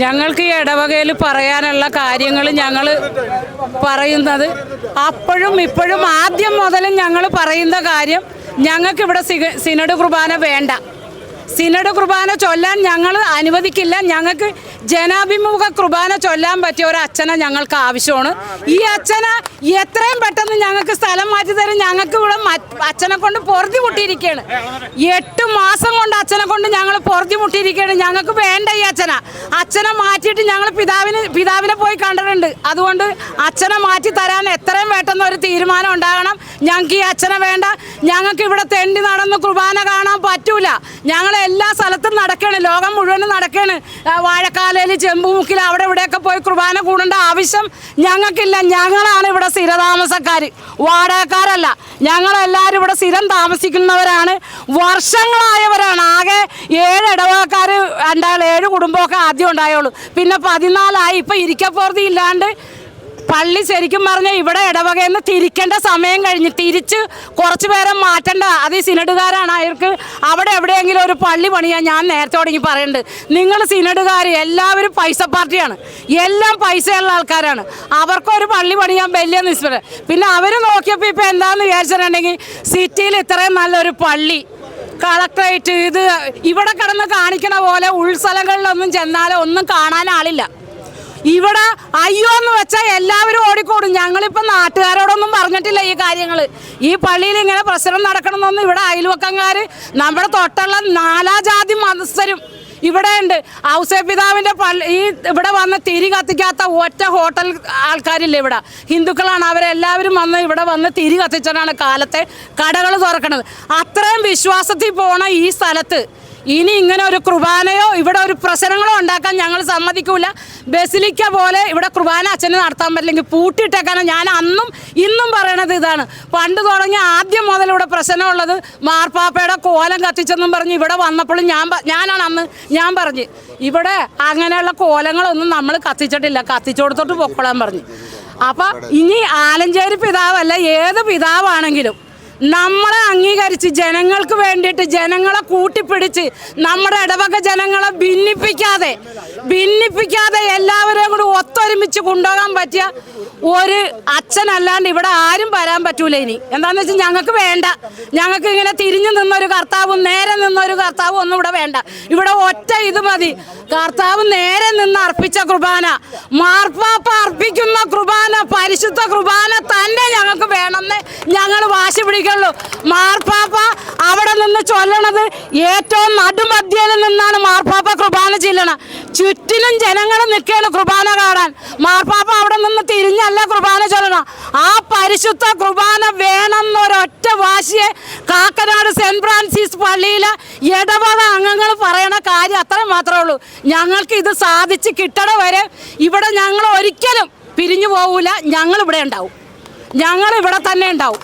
ഞങ്ങൾക്ക് ഈ ഇടവകയിൽ പറയാനുള്ള കാര്യങ്ങൾ ഞങ്ങൾ പറയുന്നത്. അപ്പോഴും ഇപ്പോഴും ആദ്യം മുതലും ഞങ്ങൾ പറയുന്ന കാര്യം ഞങ്ങൾക്ക് ഇവിടെ സിനഡ് കുർബാന വേണ്ട. സിനഡ് കുർബാന ചൊല്ലാൻ ഞങ്ങൾ അനുവദിക്കില്ല. ഞങ്ങൾക്ക് ജനാഭിമുഖ കുർബാന ചൊല്ലാൻ പറ്റിയ ഒരു അച്ഛനെ ഞങ്ങൾക്ക് ആവശ്യമാണ്. ഈ അച്ഛന എത്രയും പെട്ടെന്ന് ഞങ്ങൾക്ക് സ്ഥലം മാറ്റി തരും. ഞങ്ങൾക്ക് ഇവിടെ അച്ഛനെ കൊണ്ട് പൊറുതി മുട്ടിയിരിക്കുകയാണ്. എട്ട് മാസം കൊണ്ട് അച്ഛനെ കൊണ്ട് ഞങ്ങൾ പൊറുതി മുട്ടിയിരിക്കുകയാണ്. ഞങ്ങൾക്ക് വേണ്ട ഈ അച്ഛന. അച്ഛനെ മാറ്റിയിട്ട് ഞങ്ങൾ പിതാവിന് പിതാവിനെ പോയി കണ്ടിട്ടുണ്ട്. അതുകൊണ്ട് അച്ഛനെ മാറ്റി തരാൻ എത്രയും പെട്ടെന്ന് ഒരു തീരുമാനം ഉണ്ടാകണം. ഞങ്ങൾക്ക് ഈ അച്ഛനെ വേണ്ട. ഞങ്ങൾക്ക് ഇവിടെ തെണ്ടി നടന്ന് കുർബാന കാണാൻ പറ്റൂല. ഞങ്ങൾ എല്ലാ സ്ഥലത്തും നടക്കുകയാണ് ലോകം മുഴുവനും നടക്കുകയാണ് വാഴക്കാലയിൽ ചെമ്പുമുക്കിൽ അവിടെ ഇവിടെയൊക്കെ പോയി കുർബാന കൂടേണ്ട ആവശ്യം ഞങ്ങൾക്കില്ല. ഞങ്ങളാണ് ഇവിടെ സ്ഥിരതാമസക്കാർ വാടകക്കാരല്ല. ഞങ്ങളെല്ലാവരും ഇവിടെ സ്ഥിരം താമസിക്കുന്നവരാണ്. വർഷങ്ങളായവരാണ്. ആകെ ഏഴ് ഇടവകക്കാർ രണ്ടാൾ ഏഴ് കുടുംബമൊക്കെ ആദ്യം ഉണ്ടായുള്ളൂ. പിന്നെ പതിനാലായി. ഇപ്പം ഇരിക്കപ്പോർത്തി ഇല്ലാണ്ട് പള്ളി ശരിക്കും പറഞ്ഞാൽ ഇവിടെ ഇടവകയെന്ന് തിരിക്കേണ്ട സമയം കഴിഞ്ഞ് തിരിച്ച് കുറച്ച് പേരെ മാറ്റണ്ട. അത് ഈ സിനഡുകാരാണ്. അവർക്ക് അവിടെ എവിടെയെങ്കിലും ഒരു പള്ളി പണിയാൻ ഞാൻ നേരത്തെ തുടങ്ങി പറയുന്നുണ്ട് നിങ്ങൾ സിനഡുകാർ എല്ലാവരും പൈസ പാർട്ടിയാണ്. എല്ലാം പൈസയുള്ള ആൾക്കാരാണ്. അവർക്കൊരു പള്ളി പണിയാൻ വലിയ നിശ്ചയം പിന്നെ അവർ നോക്കിയപ്പോൾ ഇപ്പോൾ എന്താണെന്ന് വിചാരിച്ചിട്ടുണ്ടെങ്കിൽ സിറ്റിയിൽ ഇത്രയും നല്ലൊരു പള്ളി കളക്ടറേറ്റ് ഇത് ഇവിടെ കിടന്ന് കാണിക്കണ പോലെ ഉൾസ്ഥലങ്ങളിലൊന്നും ചെന്നാൽ ഒന്നും കാണാൻ ആളില്ല. ഇവിടെ അയ്യോ എന്ന് വെച്ചാൽ എല്ലാവരും ഓടിക്കോടും. ഞങ്ങളിപ്പോൾ നാട്ടുകാരോടൊന്നും പറഞ്ഞിട്ടില്ല ഈ കാര്യങ്ങൾ ഈ പള്ളിയിൽ ഇങ്ങനെ പ്രശ്നം നടക്കണമെന്നൊന്നും ഇവിടെ അയൽവക്കങ്ങാർ നമ്മുടെ തൊട്ടുള്ള നാലാജാതി മതസ്ഥരും ഇവിടെ ഉണ്ട്. ഔസേ പിതാവിന്റെ പള്ളി ഈ ഇവിടെ വന്ന് തിരി കത്തിക്കാത്ത ഒറ്റ ഹോട്ടൽ ആൾക്കാരില്ല ഇവിടെ. ഹിന്ദുക്കളാണ്. അവരെല്ലാവരും വന്ന് ഇവിടെ വന്ന് തിരി കത്തിച്ചിട്ടാണ് കാലത്തെ കടകൾ തുറക്കണത്. അത്രയും വിശ്വാസത്തിൽ പോണ ഈ സ്ഥലത്ത് ഇനി ഇങ്ങനെ ഒരു കുർബാനയോ ഇവിടെ ഒരു പ്രശ്നങ്ങളോ ഉണ്ടാക്കാൻ ഞങ്ങൾ സമ്മതിക്കൂല. ബസിലിക്ക പോലെ ഇവിടെ കുർബാന അച്ഛന് നടത്താൻ പറ്റില്ലെങ്കിൽ പൂട്ടിയിട്ടേക്കാനും ഞാൻ അന്നും ഇന്നും പറയണത് ഇതാണ്. പണ്ട് തുടങ്ങി ആദ്യം മുതൽ ഇവിടെ പ്രശ്നമുള്ളത് മാർപ്പാപ്പയുടെ കോലം കത്തിച്ചെന്നും പറഞ്ഞ് ഇവിടെ വന്നപ്പോഴും ഞാൻ ഞാനാണ് അന്ന് ഞാൻ പറഞ്ഞ്. ഇവിടെ അങ്ങനെയുള്ള കോലങ്ങളൊന്നും നമ്മൾ കത്തിച്ചിട്ടില്ല. കത്തിച്ചു കൊടുത്തോട്ട് പൊക്കോളാൻ പറഞ്ഞ്. അപ്പം ഇനി ആലഞ്ചേരി പിതാവല്ല ഏത് പിതാവാണെങ്കിലും നമ്മളെ അംഗീകരിച്ച് ജനങ്ങൾക്ക് വേണ്ടിയിട്ട് ജനങ്ങളെ കൂട്ടിപ്പിടിച്ച് നമ്മുടെ ഇടവക ജനങ്ങളെ ഭിന്നിപ്പിക്കാതെ ഭിന്നിപ്പിക്കാതെ എല്ലാവരെയും കൂടി ഒത്തൊരുമിച്ച് കൊണ്ടുപോകാൻ പറ്റിയ ഒരു അച്ഛനല്ലാണ്ട് ഇവിടെ ആരും വരാൻ പറ്റൂല ഇനി. എന്താന്ന് വെച്ചാൽ ഞങ്ങൾക്ക് വേണ്ട. ഞങ്ങൾക്ക് ഇങ്ങനെ തിരിഞ്ഞു നിന്നൊരു കർത്താവും നേരെ നിന്നൊരു കർത്താവും ഒന്നും ഇവിടെ വേണ്ട. ഇവിടെ ഒറ്റ ഇത് മതി. കർത്താവ് നേരെ നിന്ന് അർപ്പിച്ച കുർബാന. മാർപ്പാപ്പ അർപ്പിക്കുന്ന പരിശുദ്ധ കുർബാന തന്നെ ഞങ്ങൾക്ക് വേണമെന്ന് ഞങ്ങൾ വാശി പിടിക്കുള്ളൂ. മാർപ്പാപ്പ അവിടെ നിന്ന് ചൊല്ലണത് ഏറ്റവും നടുമധ്യയിൽ നിന്നാണ് മാർപ്പാപ്പ കുർബാന ചെല്ലണം ചുറ്റിനും ജനങ്ങൾ നിൽക്കുകയാണ് കുർബാന കാണാൻ. മാർപ്പാപ്പ അവിടെ നിന്ന് തിരിഞ്ഞല്ല കുർബാന ചൊല്ലണം ആ പരിശുദ്ധ കുർബാന വേണമെന്നൊരൊറ്റ വാശിയെ കാക്കനാട് സെന്റ് ഫ്രാൻസിസ് പള്ളിയിലെ ഇടവക അംഗങ്ങൾ പറയണ കാര്യം അത്ര മാത്രമേ ഉള്ളൂ. ഞങ്ങൾക്ക് ഇത് സാധിച്ച് കിട്ടണ വരെ ഇവിടെ ഞങ്ങൾ ഒരിക്കലും പിരിഞ്ഞു പോകൂല ഞങ്ങൾ ഇവിടെ ഉണ്ടാവും. ഞങ്ങൾ ഇവിടെ തന്നെ ഉണ്ടാവും.